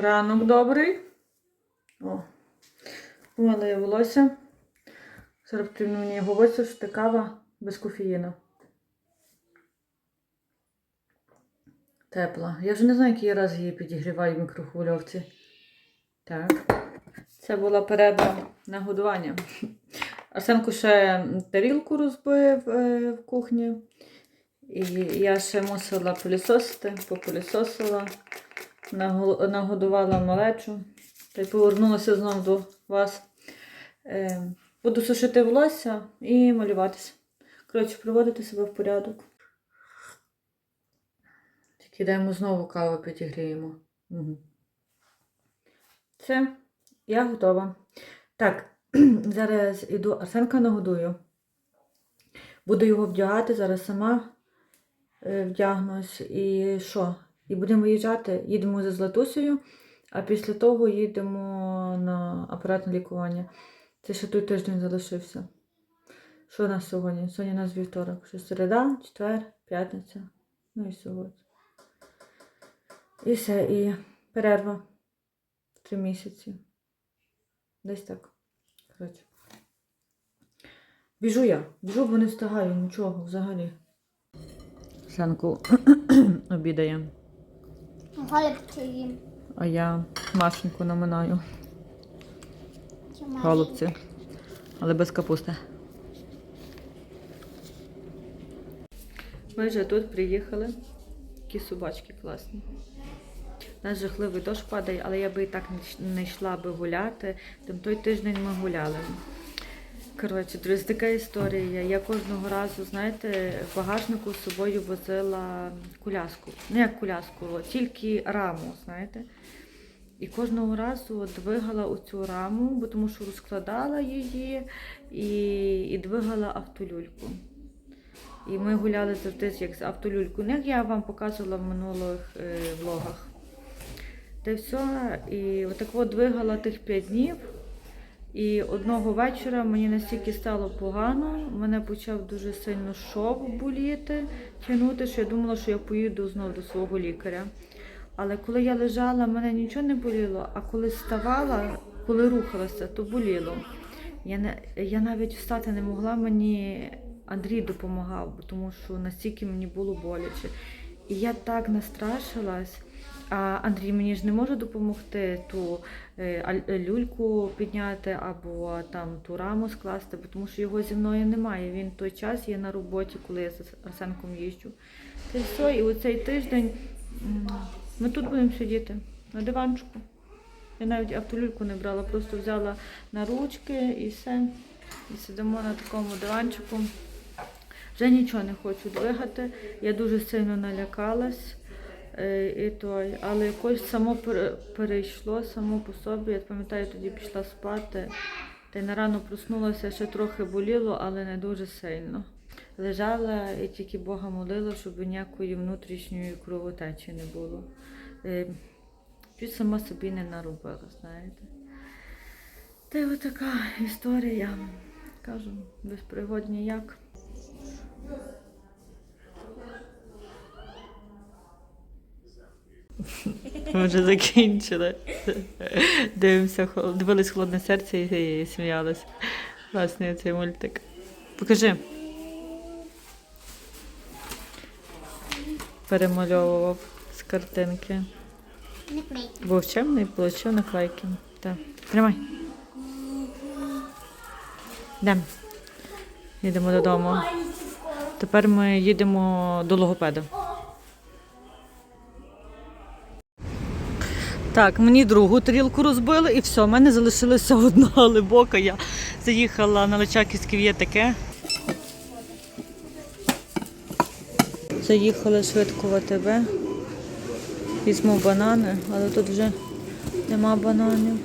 Ранок добрий. О, помила я волосся. Зараз потрібно мені його висушити кава без кофеїну. Тепла. Я вже не знаю, який раз її підігріваю в мікрохвильовці. Так. Це була перерва на годування. Арсенко ще тарілку розбив е, в кухні. І я ще мусила пилісосити, попилісосила, нагодувала малечу та й повернулася знову до вас. Е, буду сушити волосся і малюватися. Коротше, приводити себе в порядок. Тільки йдемо знову каву підігріємо. Угу. Все, я готова. Так, зараз іду Арсенка нагодую. Буду його вдягати, зараз сама е, вдягнусь. І що? І будемо виїжджати, їдемо за Златусею, а після того їдемо на апаратне лікування. Це ще той тиждень залишився. Що у нас сьогодні? Сьогодні у нас вівторок. Що середа, четвер, п'ятниця. Ну і сьогодні. І все, і перерва. Три місяці. Десь так. Коротше. Біжу я. Біжу, бо не встигаю нічого взагалі. Санку обідає. Голубці їм. А я Машеньку наминаю. Голубці. Але без капусти. Ми вже тут приїхали. Такі собачки класні. У нас жахливий дощ падає, але я би і так не не йшла би гуляти. Тим той тиждень ми гуляли. Коротше, друзі, така історія. Я кожного разу, знаєте, в багажнику з собою возила коляску. Не як коляску, тільки раму, знаєте. І кожного разу двигала оцю раму, бо тому що розкладала її і, і двигала автолюльку. І ми гуляли завжди як з автолюлькою, Ну, як я вам показувала в минулих е, влогах. Та все. І отак от двигала тих 5 днів. І одного вечора мені настільки стало погано, мене почав дуже сильно шов боліти, тягнути, що я думала, що я поїду знову до свого лікаря. Але коли я лежала, мене нічого не боліло, а коли вставала, коли рухалася, то боліло. Я, не, я навіть встати не могла, мені Андрій допомагав, тому що настільки мені було боляче. І я так настрашилась. А Андрій мені ж не може допомогти аль- люльку підняти або там ту раму скласти, бо тому що його зі мною немає. Він той час є на роботі, коли я з Арсенком їжджу. Й все, і оцей тиждень ми тут будемо сидіти на диванчику. Я навіть автолюльку не брала, просто взяла на ручки і все. І сидимо на такому диванчику. Вже нічого не хочу двигати. Я дуже сильно налякалась. Е, І той, але якось само перейшло само по собі. Я пам'ятаю, тоді пішла спати. Та й на рано проснулася, ще трохи боліло, але не дуже сильно. Лежала і тільки Бога молила, щоб ніякої внутрішньої кровотечі не було. Е, Чуть сама собі не наробила, знаєте. Та й отака історія. Кажу, без пригод ніяк. Ми вже закінчили. Дивимося, дивились холодне серце і, сміялись. Власне, цей мультик. Покажи. Перемальовував з картинки. Був отримав наклейки. Так. Тримай. Йдемо. Їдемо додому. Тепер ми їдемо до логопеда. Так, мені другу тарілку розбили і все, в мене залишилася одна глибока. Я заїхала на Личаківське є таке. Заїхала швидко в АТБ. Візьму банани, але тут вже нема бананів.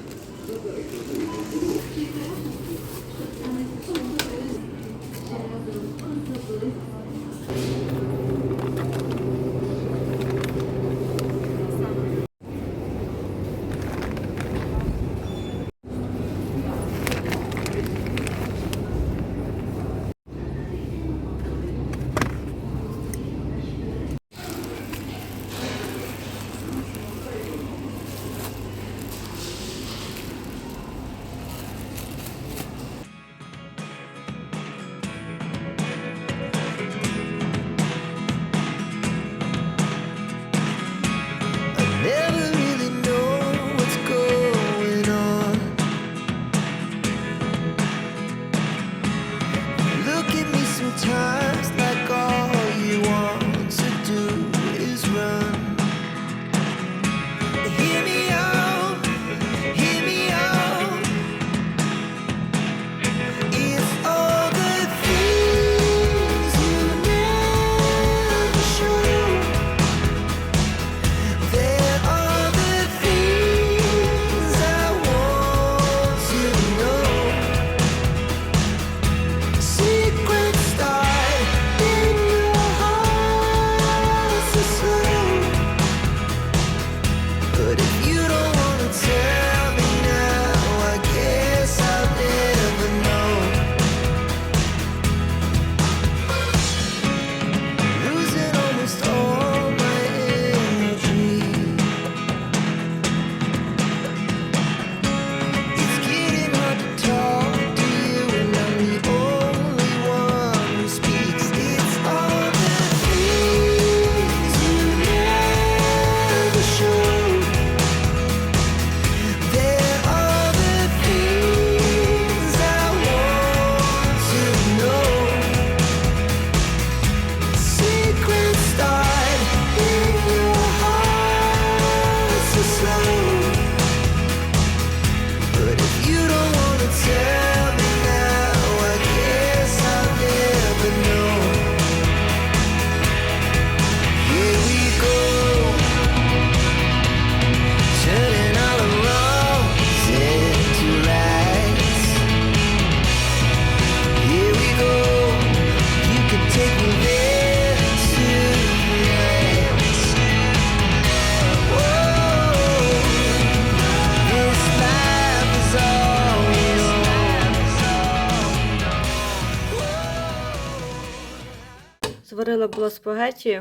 Зробила була спагеті,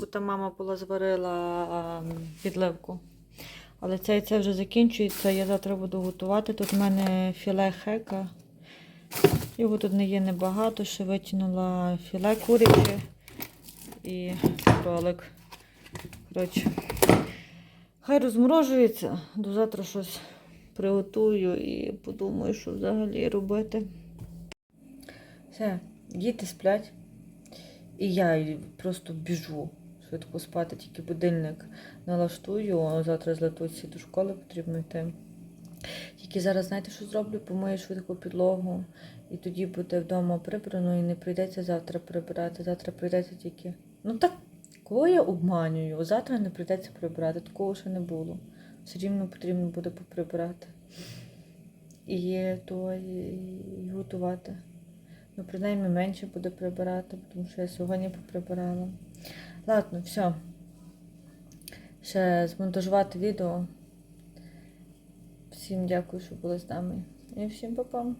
бо там мама була зварила підливку. Але це це вже закінчується. Я завтра буду готувати. Тут в мене філе хека. Його тут не є небагато, ще витягнула філе куряче і кролик. Коротше, хай розморожується, до завтра щось приготую і подумаю, що взагалі робити. Все, діти сплять. І я просто біжу швидко спати, тільки будильник налаштую, завтра з Латусі до школи потрібно йти. Тільки зараз, знаєте, що зроблю? Помию швидко підлогу, і тоді буде вдома прибрано, і не прийдеться завтра прибирати. Завтра прийдеться тільки. Ну так, кого я обманюю? Завтра не прийдеться прибирати, такого ще не було. Все рівно потрібно буде поприбирати. І то і готувати. Ну, принаймні менше буде прибирати, тому що я сьогодні поприбирала. Ладно, все. Ще змонтажувати відео. Всім дякую, що були з нами. І всім па-па.